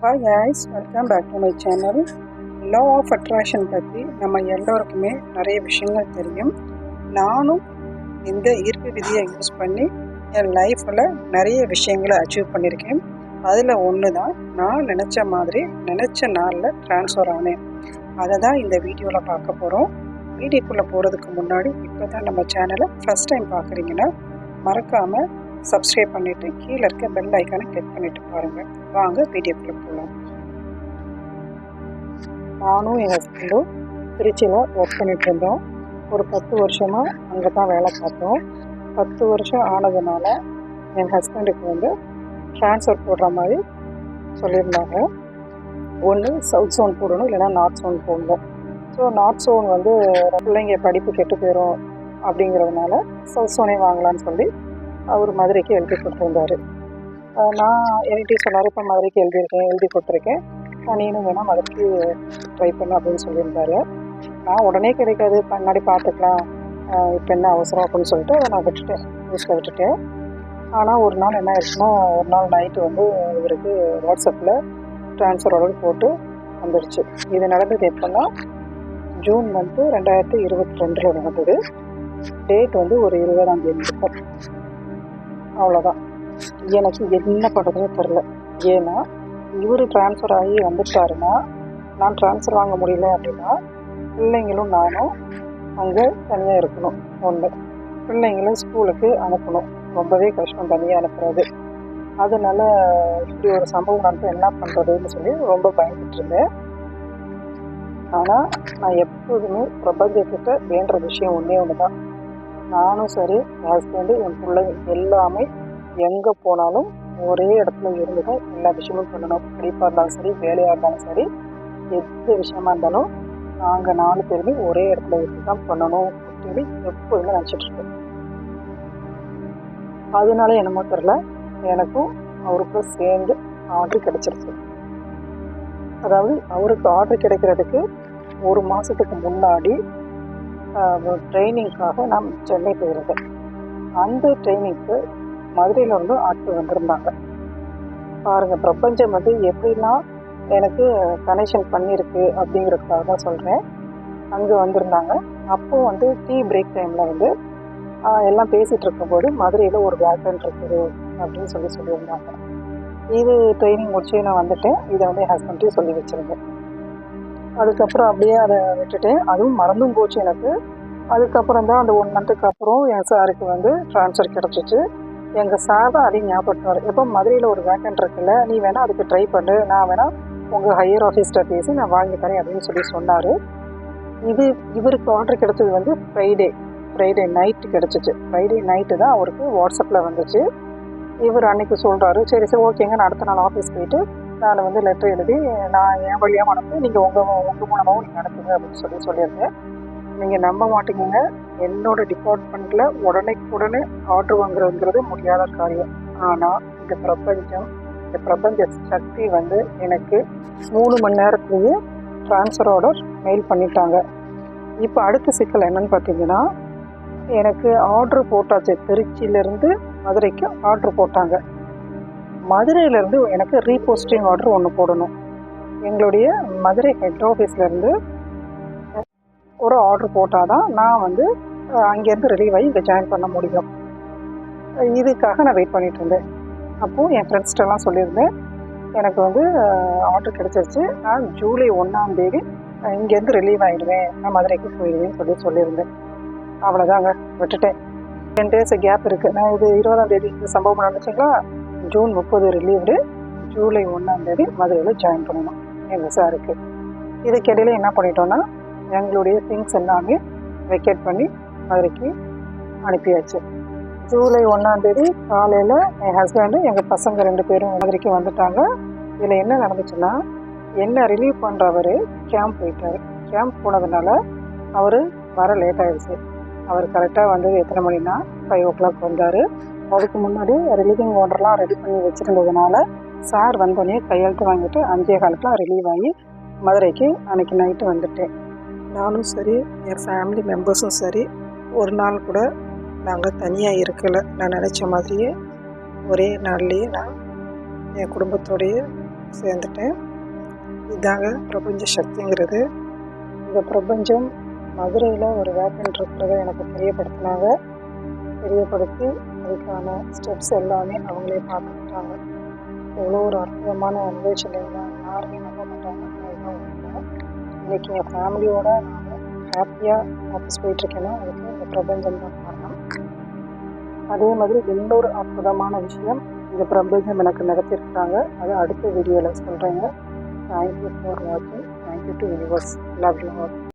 Hi ஹாய்ஸ் welcome back to my channel law of attraction பற்றி நம்ம எல்லோருக்குமே நிறைய விஷயங்கள் தெரியும். நானும் இந்த ஈர்ப்பு விதியை யூஸ் பண்ணி என் லைஃப்பில் நிறைய விஷயங்களை அச்சீவ் பண்ணியிருக்கேன். அதில் ஒன்று தான் நான் நினச்ச மாதிரி நினச்ச நாளில் ட்ரான்ஸ்ஃபர் ஆனேன். அதை தான் இந்த வீடியோவில் பார்க்க போகிறோம் வீடியோக்குள்ளே போகிறதுக்கு முன்னாடி இப்போ தான் நம்ம சேனலை ஃபஸ்ட் டைம் பார்க்குறீங்கன்னா மறக்காமல் சப்ஸ்கிரைப் பண்ணிவிட்டு கீழே இருக்க பெல் ஐக்கானை கிளிக் பண்ணிவிட்டு பாருங்கள் வாங்க வீடியோக்குள்ளே போகலாம் நானும் என் ஹஸ்பண்டும் திருச்சியில் ஒர்க் பண்ணிட்டு இருந்தோம். ஒரு பத்து வருஷமாக அங்கே தான் வேலை பார்த்தோம். பத்து வருஷம் ஆனதுனால என் ஹஸ்பண்டுக்கு வந்து ட்ரான்ஸ்ஃபர் போடுற மாதிரி சொல்லியிருந்தாங்க. ஒன்று சவுத் சோன் போடணும் இல்லைன்னா நார்த் சோன் போடணும். ஸோ நார்த் சோன் வந்து பிள்ளைங்க படிப்பு கெட்டு போயிடும் அப்படிங்கிறதுனால சவுத் சோனே வாங்கலாம்னு சொல்லி அவர் மதுரைக்கு எழுதி கொடுத்துருந்தாரு. நான் என்கிட்ட சொன்னார் இப்போ மதுரைக்கு எழுதியிருக்கேன் எழுதி கொடுத்துருக்கேன். நீனும் வேணால் மதுரைக்கு ட்ரை பண்ணு அப்படின்னு சொல்லியிருந்தாரு. நான் உடனே கிடைக்காது முன்னாடி பார்த்துக்கலாம் இப்போ என்ன அவசரம் அப்படின்னு சொல்லிட்டு அதை நான் விட்டுட்டேன் நியூஸில் விட்டுட்டேன். ஆனால் ஒரு நாள் என்ன ஆயிடுச்சுன்னா ஒரு நாள் நைட்டு வந்து இவருக்கு வாட்ஸ்அப்பில் ட்ரான்ஸ்ஃபர் ஆர்டர் போட்டு வந்துடுச்சு இது நடந்தது எப்போன்னா ஜூன் வந்து ரெண்டாயிரத்தி இருபத்தி ரெண்டில் நடந்தது. டேட் வந்து ஒரு இருபதாம் தேதி. இருக்கும் அவ்வளோதான் எனக்கு என்ன பண்ணுறதுனே தெரில ஏன்னா இவர் ட்ரான்ஸ்ஃபர் ஆகி வந்துட்டாருன்னா நான் ட்ரான்ஸ்ஃபர் வாங்க முடியல அப்படின்னா பிள்ளைங்களும் நானும் அங்கே தனியாக இருக்கணும். ஒன்று பிள்ளைங்களும் ஸ்கூலுக்கு அனுப்பணும். ரொம்பவே கஷ்டம் தனியாக அனுப்புறது. அதனால இப்படி ஒரு சம்பவம் நடந்து என்ன பண்ணுறதுன்னு சொல்லி ரொம்ப பயந்துட்டு இருந்தேன். ஆனால் நான் எப்போதுமே பிரபஞ்சத்திட்ட வேண்டுற விஷயம் ஒன்றே ஒன்று தான் நானும் சரி ஹஸ்பண்டு என் பிள்ளைங்க எல்லாமே எங்கே போனாலும் ஒரே இடத்துல இருந்து தான் எல்லா விஷயமும் பண்ணணும். படிப்பாக இருந்தாலும் சரி வேலையாக இருந்தாலும் சரி எந்த விஷயமா இருந்தாலும் நாங்கள் நாலு பேருமே ஒரே இடத்துல இருந்து தான் பண்ணணும் அப்படின்னு எப்போதுமே நினச்சிட்ருக்கோம் அதனால என்னமோ தெரில எனக்கும் அவருக்கும் சேர்ந்து ஆர்டர் கிடைச்சிருச்சு. அதாவது அவருக்கு ஆர்டர் கிடைக்கிறதுக்கு ஒரு மாதத்துக்கு முன்னாடி ட்ரைனிங்க்காக நான் சென்னை போயிருந்தேன் அந்த ட்ரைனிங்க்கு மதுரையிலேருந்து ஆட்கள் வந்திருந்தாங்க. பாருங்கள் பிரபஞ்சம் வந்து எப்படிலாம் எனக்கு கனெக்ஷன் பண்ணியிருக்கு அப்படிங்கிறதுக்காக தான் சொல்கிறேன் அங்கே வந்திருந்தாங்க. அப்போ வந்து டீ பிரேக் டைமில் வந்து எல்லாம் பேசிகிட்டு இருக்கும்போது மதுரையில் ஒரு வேக்கன் இருக்குது அப்படின்னு சொல்லி சொல்லியிருந்தாங்க. இது ட்ரைனிங் முடிச்சு நான் வந்துட்டேன். இதை வந்து என் ஹஸ்பண்ட்டையும் சொல்லி வச்சுருந்தேன். அதுக்கப்புறம் அப்படியே அதை விட்டுட்டேன் அதுவும் மறந்தும் போச்சு எனக்கு. அதுக்கப்புறம் தான் அந்த ஒன் மந்த்துக்கு அப்புறம் என் சாருக்கு வந்து ட்ரான்ஸ்ஃபர் கிடச்சிச்சு. எங்கள் சார் தான் அதையும் ஞாபகப்படுத்துவார். எப்போ மதுரையில் ஒரு வேக்கன்ட் இருக்குல்ல நீ வேணால் அதுக்கு ட்ரை பண்ணு. நான் வேணால் உங்கள் ஹையர் ஆஃபீஸ்கிட்ட பேசி நான் வாங்கி தரேன் அப்படின்னு சொல்லி சொன்னார். இது இவருக்கு ஆர்டர் கிடைச்சது வந்து ஃப்ரைடே ஃப்ரைடே நைட்டு கிடச்சிச்சு. ஃப்ரைடே நைட்டு தான் அவருக்கு வாட்ஸ்அப்பில் வந்துச்சு. இவர் அன்னைக்கு சொல்கிறாரு சரி சரி ஓகேங்க நான் அடுத்த நாள் ஆஃபீஸ் போயிட்டு நான் வந்து லெட்டர் எழுதி நான் என் வழியாக அனுப்பி நீங்கள் உங்கள் உங்கள் மூலமாகவும் நீங்கள் அனுப்புங்க அப்படின்னு சொல்லி சொல்லியிருந்தேன். நீங்கள் நம்ப மாட்டீங்க என்னோட டிபார்ட்மெண்ட்டில் உடனே ஆர்டர் வாங்குறதுங்கிறது முடியாத காரியம். ஆனால் இந்த பிரபஞ்சம் இந்த பிரபஞ்ச சக்தி வந்து எனக்கு மூணு மணி நேரத்துலேயே ட்ரான்ஸ்ஃபர் ஆர்டர் மெயில் பண்ணிட்டாங்க. இப்போ அடுத்த சிக்கல் என்னன்னு பார்த்தீங்கன்னா எனக்கு ஆர்டர் போட்டாச்சு. திருச்சியிலேருந்து மதுரைக்கு ஆர்டர் போட்டாங்க. மதுரையிலேருந்து எனக்கு ரீபோஸ்டிங் ஆர்டர் ஒன்று போடணும். எங்களுடைய மதுரை ஹெட் ஆஃபீஸ்லேருந்து ஒரு ஆர்டர் போட்டால் தான் நான் வந்து அங்கேருந்து ரிலீவ் ஆகி இங்கே ஜாயின் பண்ண முடியும். இதுக்காக நான் வெயிட் பண்ணிகிட்டு இருந்தேன். அப்போது என் ஃப்ரெண்ட்ஸ்கிட்டலாம் சொல்லியிருந்தேன். எனக்கு வந்து ஆர்டர் கிடச்சிருச்சு. நான் ஜூலை ஒன்றாம் தேதி இங்கேருந்து ரிலீவ் ஆகிடுவேன் நான் மதுரைக்கு போயிடுவேன்னு சொல்லி சொல்லியிருந்தேன். அவ்வளோதாங்க விட்டுட்டேன். டென் டேஸ் கேப் இருக்குது நான் இது இருபதாம் தேதி இந்த சம்பவம் நடந்துச்சுங்களா? ஜூன் முப்பது ரிலீவ்டு ஜூலை ஒன்றாந்தேதி மதுரையில் ஜாயின் பண்ணணும் எங்கள் சாருக்கு இதுக்கிடையில் என்ன பண்ணிட்டோன்னா எங்களுடைய திங்ஸ் எல்லாமே வெக்கேட் பண்ணி மதுரைக்கு அனுப்பியாச்சு. ஜூலை ஒன்றாந்தேதி காலையில் என் ஹஸ்பண்டு எங்கள் பசங்க ரெண்டு பேரும் மதுரைக்கு வந்துட்டாங்க. இதில் என்ன நடந்துச்சுன்னா என்ன ரிலீவ் பண்ணுறவர் கேம்ப் போயிட்டார். கேம்ப் போனதுனால அவர் வர லேட் ஆயிடுச்சு. அவர் கரெக்டாக வந்தது எத்தனை மணினா ஃபைவ் ஓ கிளாக் வந்தார். அதுக்கு முன்னாடி ரிலீவிங் ஆர்டர்லாம் ரெடி பண்ணி வச்சுருந்ததுனால சார் வந்தோடனே கையெழுத்து வாங்கிட்டு அஞ்சே காலத்தில் ரிலீவ் ஆகி மதுரைக்கு அன்னைக்கு நைட்டு வந்துட்டேன் நானும் சரி என் ஃபேமிலி மெம்பர்ஸும் சரி ஒரு நாள் கூட நாங்கள் தனியாக இருக்கலை. நான் நினச்ச மாதிரியே ஒரே நாள்லேயே நான் என் குடும்பத்தோடையே சேர்ந்துட்டேன். இதாங்க பிரபஞ்ச சக்திங்கிறது. இந்த பிரபஞ்சம் மதுரையில் ஒரு வேக்கன்ட் இருக்கிறத எனக்கு தெரியப்படுத்தினாங்க. தெரியப்படுத்தி அதுக்கான ஸ்டெப்ஸ் எல்லாமே அவங்களே பார்த்துக்கிட்டாங்க. எவ்வளோ ஒரு அற்புதமான அன்வேஷன் இல்லைங்களா யாருமே நம்ப மாட்டாங்க. அதுதான் உண்மை. இன்றைக்கி என் ஃபேமிலியோட நான் ஹாப்பியாக ஆஃபீஸ் போயிட்டுருக்கேன்னா அதுக்கு இந்த பிரபஞ்சம் தான் காரணம். அதே மாதிரி இன்னொரு அற்புதமான விஷயம் இந்த பிரபஞ்சம் எனக்கு நடத்தியிருக்கிறாங்க அது அடுத்த வீடியோவில் சொல்கிறேங்க தேங்க்யூ ஃபார் வாட்சிங் thank you to universe love you